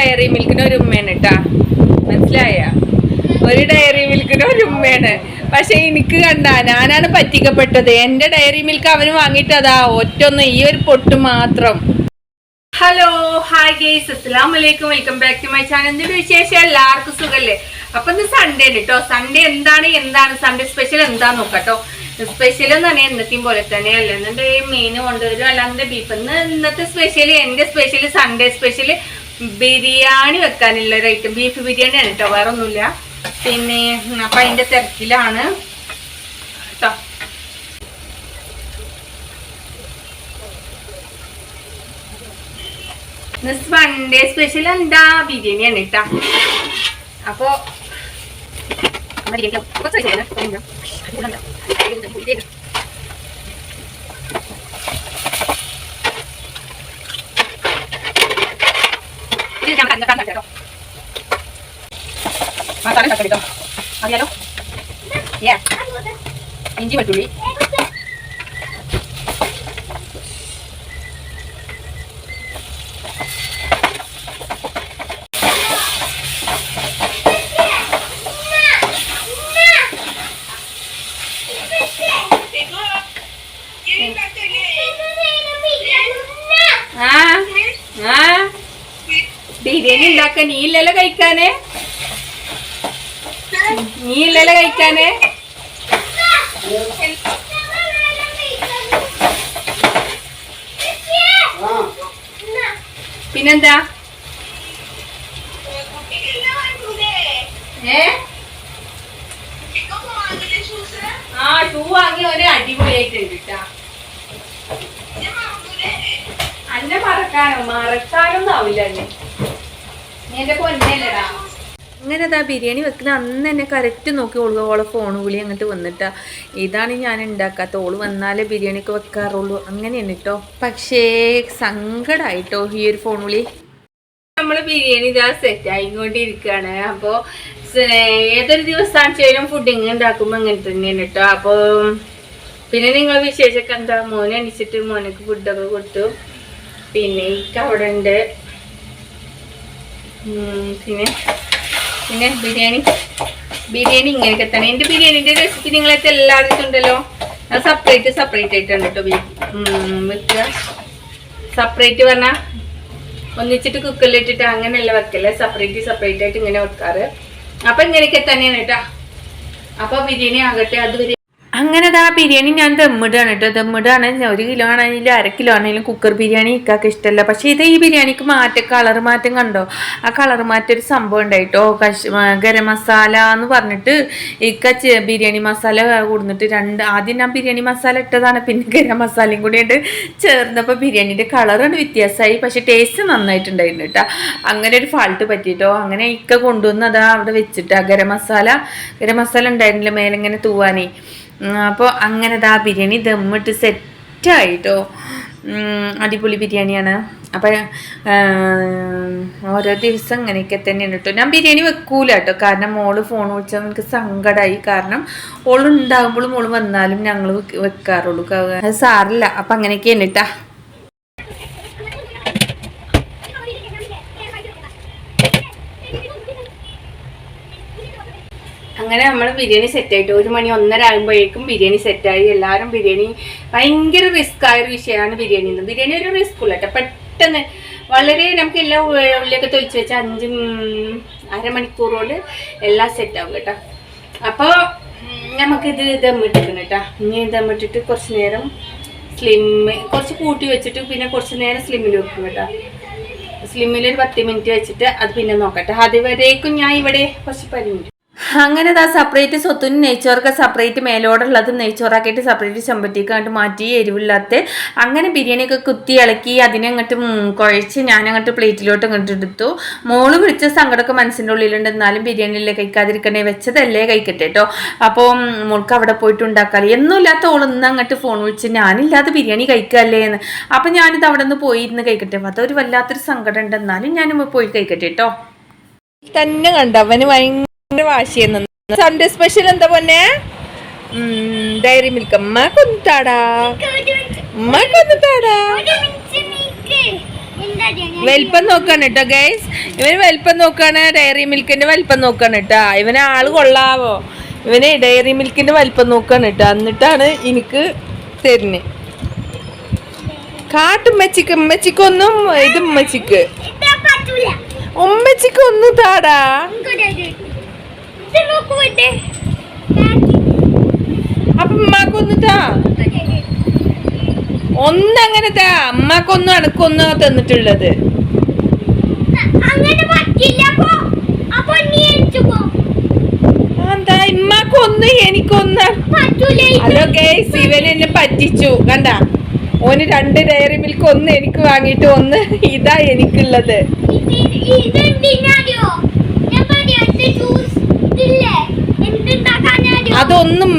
Diary മിൽക്കിന് ഒരു ഉമ്മയാണ് കേട്ടാ മനസ്സിലായ? ഒരു ഡയറി മിൽക്കിന് ഒരു ഉമ്മയാണ്. പക്ഷെ എനിക്ക് കണ്ട ഞാനാണ് പറ്റിക്കപ്പെട്ടത്. എന്റെ ഡയറി മിൽക്ക് അവന് വാങ്ങിയിട്ടതാ. ഒറ്റൊന്ന് ഈ ഒരു പൊട്ട് മാത്രം. Hello hi guys. അസ്സാം വലൈക്കും welcome back to my channel. എന്തൊരു വിശേഷം? എല്ലാവർക്കും സുഖല്ലേ? അപ്പൊ ഇന്ന് സൺഡേ ഉണ്ട് കേട്ടോ സൺഡേ എന്താണ്? എന്താണ്? സൺഡേ സ്പെഷ്യൽ എന്താന്ന് നോക്കാട്ടോ. സ്പെഷ്യൽ എന്ന് പറഞ്ഞാൽ എന്നത്തെയും പോലെ തന്നെ അല്ല എന്നിട്ട് മീൻ കൊണ്ടുവരും. അല്ലാതെ ബീഫ് ഇന്ന് ഇന്നത്തെ സ്പെഷ്യൽ എന്റെ സ്പെഷ്യൽ സൺഡേ സ്പെഷ്യൽ ബിരിയാണി വെക്കാനുള്ള ഒരു ഐറ്റം ബീഫ് ബിരിയാണിയാണ് കേട്ടോ വേറെ ഒന്നുമില്ല പിന്നെ അപ്പൊ അതിന്റെ തിരക്കിലാണ്. കേട്ടോ സൺഡേ സ്പെഷ്യൽ എന്താ? ബിരിയാണിയാണ് കേട്ടാ അപ്പൊ അറിയാലോ ഇഞ്ചി വെട്ടുള്ളി ബിരിയാണി ഉണ്ടാക്കാൻ നീ ഇല്ലല്ലോ കഴിക്കാനേ? നീ ഇല്ലല്ലോ കഴിക്കാനേ? പിന്നെന്താ? ഒരു അടിപൊളിയായിട്ടുണ്ട് കേട്ടാ. അന്നെ മറക്കാനോ? മറക്കാനൊന്നും ആവില്ല അന്നെ. എന്റെ പൊന്നല്ലടാ. അങ്ങനെ അതാ ബിരിയാണി വെക്കുന്ന അന്ന് തന്നെ കറക്റ്റ് നോക്കി ഓളുക ഓളെ ഫോൺ വിളി അങ്ങോട്ട് വന്നിട്ടാ. ഇതാണ് ഞാൻ ഉണ്ടാക്കാത്ത ഓൾ വന്നാലേ ബിരിയാണിക്ക് വെക്കാറുള്ളൂ. അങ്ങനെയാണ് കേട്ടോ പക്ഷേ സങ്കടമായിട്ടോ ഈ ഒരു ഫോൺ വിളി. നമ്മൾ ബിരിയാണി ഇതാ സെറ്റ് ആയിക്കൊണ്ടിരിക്കുകയാണ് അപ്പോൾ ഏതൊരു ദിവസമാണെങ്കിലും ഫുഡിങ് ഉണ്ടാക്കുമ്പോൾ അങ്ങനെ തന്നെയാണ് കേട്ടോ അപ്പോൾ പിന്നെ നിങ്ങൾ വിശേഷമൊക്കെ എന്താ? മോനെ അണിച്ചിട്ട് മോനക്ക് ഫുഡൊക്കെ കൊടുത്തു. പിന്നെ ഈ അവിടെ ഉണ്ട് പിന്നെ? പിന്നെ ബിരിയാണി. ബിരിയാണി ഇങ്ങനെയൊക്കെ തന്നെ. എന്റെ ബിരിയാണിന്റെ റെസിപ്പി നിങ്ങളത്തെ എല്ലാവർക്കും ഉണ്ടല്ലോ അത് സെപ്പറേറ്റ് സെപ്പറേറ്റ് ആയിട്ടാണ് കേട്ടോ വെക്കുക സെപ്പറേറ്റ് പറഞ്ഞാൽ ഒന്നിച്ചിട്ട് കുക്കറിലിട്ടിട്ട് അങ്ങനെയല്ല വെക്കല്ലേ സെപ്പറേറ്റ് സെപ്പറേറ്റ് ആയിട്ട് ഇങ്ങനെ വെക്കാറ്. അപ്പൊ ഇങ്ങനെയൊക്കെ തന്നെയാണ് കേട്ടോ. അപ്പോൾ ബിരിയാണി ആകട്ടെ അതുവരെ അങ്ങനെ ആ ബിരിയാണി ഞാൻ ദമ്മിടാണ് കേട്ടോ ദമ്മിടാണ് ഒരു കിലോ ആണെങ്കിലും അര കിലോ ആണെങ്കിലും കുക്കർ ബിരിയാണി ഇക്കാക്ക് ഇഷ്ടമല്ല പക്ഷെ ഇത് ഈ ബിരിയാണിക്ക് മാറ്റം കളർ മാറ്റം കണ്ടോ? ആ കളർ മാറ്റം ഒരു സംഭവം ഉണ്ടായിട്ടോ. കശ് ആ, ഗരം മസാല എന്ന് പറഞ്ഞിട്ട് ഇക്ക ബിരിയാണി മസാല കൂടുന്നിട്ട് രണ്ട് ആദ്യം ഞാൻ ബിരിയാണി മസാല ഇട്ടതാണ്. പിന്നെ ഗരം മസാലയും കൂടി ആയിട്ട് ചേർന്നപ്പോൾ ബിരിയാണിന്റെ കളറാണ് വ്യത്യാസമായി പക്ഷെ ടേസ്റ്റ് നന്നായിട്ടുണ്ടായിരുന്നു കേട്ടോ അങ്ങനെ ഒരു ഫാൾട്ട് പറ്റിയിട്ടോ അങ്ങനെ ഇക്ക കൊണ്ടുവന്ന് അതാ അവിടെ വെച്ചിട്ടാ ഗരം മസാല ഗരം മസാല ഉണ്ടായിരുന്നില്ല മേലിങ്ങനെ തൂവാനേ. അപ്പോൾ അങ്ങനെ ആ ബിരിയാണി ദമ്മിട്ട് സെറ്റായിട്ടോ. അടിപൊളി ബിരിയാണിയാണ്. അപ്പം ഓരോ ദിവസം അങ്ങനെയൊക്കെ തന്നെയാണ് കേട്ടോ ഞാൻ ബിരിയാണി വെക്കൂല കേട്ടോ കാരണം മോൾ ഫോൺ വിളിച്ചാൽ എനിക്ക് സങ്കടമായി കാരണം ഓളുണ്ടാകുമ്പോഴും മോൾ വന്നാലും ഞങ്ങൾ വെക്കാറുള്ളൂ. അത് സാറില്ല. അപ്പം അങ്ങനെയൊക്കെയാണ് കേട്ടാ അങ്ങനെ നമ്മൾ ബിരിയാണി സെറ്റ് ആയിട്ട് ഒരു മണി ഒന്നര ആകുമ്പോഴേക്കും ബിരിയാണി സെറ്റായി എല്ലാവരും ബിരിയാണി ഭയങ്കര റിസ്ക് ആയ ഒരു വിഷയമാണ് ബിരിയാണി എന്ന്. ബിരിയാണി ഒരു റിസ്ക് ഉള്ള കേട്ടോ. പെട്ടെന്ന് വളരെ നമുക്ക് എല്ലാ ഉള്ളിയൊക്കെ തൊഴിച്ച് വെച്ച് അഞ്ച് അരമണിക്കൂറോട് എല്ലാം സെറ്റാവും കേട്ടോ. അപ്പോൾ നമുക്കിത് ദമ്മിട്ടിരിക്കണം കേട്ടോ. ഇനി ദമ്മിട്ടിട്ട് കുറച്ച് നേരം സ്ലിം കുറച്ച് കൂട്ടി വെച്ചിട്ട് പിന്നെ കുറച്ച് നേരം സ്ലിമ്മിൽ വെക്കും കേട്ടോ. സ്ലിമ്മിൽ ഒരു പത്ത് മിനിറ്റ് വെച്ചിട്ട് അത് പിന്നെ നോക്കട്ടെ അതുവരേക്കും ഞാൻ ഇവിടെ കുറച്ച് പരിമിതി അങ്ങനെ ആ സെപ്പറേറ്റ് സ്വത്തിന് നെയ്ച്ചോറൊക്കെ സെപ്പറേറ്റ് മേലോടുള്ളതും നെയ്ച്ചോറാക്കിയിട്ട് സെപ്പറേറ്റ് ചെമ്പട്ടിക്ക് അങ്ങോട്ട് മാറ്റി എരിവില്ലാത്ത അങ്ങനെ ബിരിയാണിയൊക്കെ കുത്തി ഇളക്കി അതിനെ അങ്ങോട്ട് കുഴച്ച് ഞാൻ അങ്ങോട്ട് പ്ലേറ്റിലോട്ട് അങ്ങോട്ട് എടുത്തു. മോൾ വിളിച്ച സങ്കടമൊക്കെ മനസ്സിന്റെ ഉള്ളിലുണ്ട്. എന്നാലും ബിരിയാണിയിലെ കഴിക്കാതിരിക്കണേ. വെച്ചതല്ലേ കഴിക്കട്ടെ കേട്ടോ അപ്പോൾ മോൾക്ക് അവിടെ പോയിട്ട് ഉണ്ടാക്കാറ് എന്നുമില്ലാത്ത ഓളൊന്ന് അങ്ങോട്ട് ഫോൺ വിളിച്ച് ഞാനില്ലാതെ ബിരിയാണി കഴിക്കല്ലേ എന്ന് അപ്പം ഞാനിത് അവിടെ നിന്ന് പോയി ഇരുന്ന് കഴിക്കട്ടെ. അതൊരു വല്ലാത്തൊരു സങ്കടം ഉണ്ട്. എന്നാലും ഞാൻ പോയി കഴിക്കട്ടെ കേട്ടോ തന്നെ കണ്ടു? അവന് ഭയങ്കര വാശിയെന്ന് സൺഡേ സ്പെഷ്യൽ എന്താ പൊന്നെ? ഡയറി മിൽക്ക് അമ്മ കൊന്നിട്ടാടാ. അമ്മ കൊന്നിട്ടാടാ. വലിപ്പം നോക്കാണ് കേട്ടോ ഗൈസ് ഇവന് വലിപ്പം നോക്കാണ് ഡയറി മിൽക്കിന്റെ വലിപ്പം നോക്കാണ് കേട്ടാ. ഇവന് ആൾ കൊള്ളാവോ? ഇവന് ഡയറി മിൽക്കിന്റെ വലിപ്പം നോക്കാണ് കേട്ടോ. എന്നിട്ടാണ് എനിക്ക് തരുന്നത് കാട്ടുമ്മച്ചിക്ക് ഉമ്മച്ചിക്കൊന്നും ഇത് ഉമ്മച്ചിക്ക്. ഉമ്മച്ചിക്ക് ഒന്നും താടാ അപ്പൊ ഉമ്മാക്കൊന്ന് താ. ഒന്നങ്ങനെ താ. അമ്മക്കൊന്നും അനക്കൊന്നും തന്നിട്ടുള്ളത്. എന്താ ഇമ്മാക്കൊന്ന് എനിക്കൊന്ന് അതൊക്കെ ശിവൻ എന്നെ പറ്റിച്ചു. കണ്ട? ഓന് രണ്ട് ഡയറി മിൽക്ക് ഒന്ന് എനിക്ക് വാങ്ങിയിട്ട് ഒന്ന് ഇതാ എനിക്കുള്ളത്. ഇതെന്തിനാടിയോ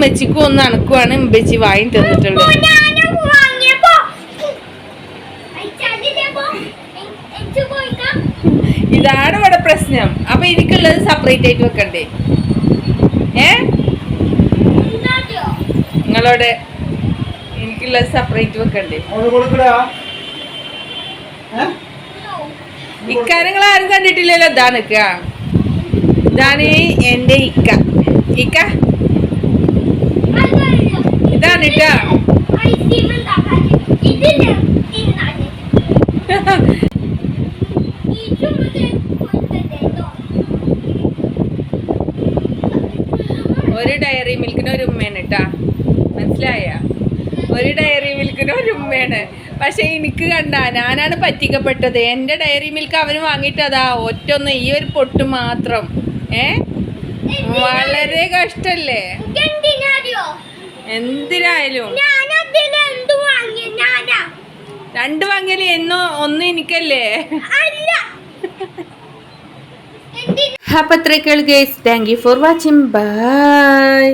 ഉമ്മച്ചിക്കും ഒന്ന് അണക്കുവാണ് ഉമ്മച്ചി വാങ്ങി തന്നിട്ടുള്ളത്. ഇതാണ് ഇവിടെ പ്രശ്നം. അപ്പൊ എനിക്കുള്ളത് സെപ്പറേറ്റ് ആയിട്ട് വെക്കണ്ടേ? ഏ? നിങ്ങളോട് എനിക്കുള്ളത് സെപ്പറേറ്റ് വെക്കണ്ടേ? ഇക്കാര്യങ്ങൾ ആരും കണ്ടിട്ടില്ലല്ലോ. ഇതാണ് ഇക്ക ഇതാണ് എന്റെ ഇക്ക. ഇക്ക? ഇതാണ് ഒരു ഡയറി മിൽക്കിന് ഒരു ഉമ്മയാണ് കേട്ടാ മനസ്സിലായ? ഒരു ഡയറി മിൽക്കിന് ഒരു ഉമ്മയാണ്. പക്ഷെ എനിക്ക് കണ്ട ഞാനാണ് പറ്റിക്കപ്പെട്ടത്. എന്റെ ഡയറി മിൽക്ക് അവന് വാങ്ങിയിട്ടതാ ഒറ്റൊന്ന് ഈ ഒരു പൊട്ട് മാത്രം. ഏ? വളരെ കഷ്ടല്ലേ? എന്തിനായാലും. രണ്ട് വാങ്ങിയാലും എന്നോ ഒന്ന് എനിക്കല്ലേ? അപ്പൊ അത്രേ guys thank you for watching bye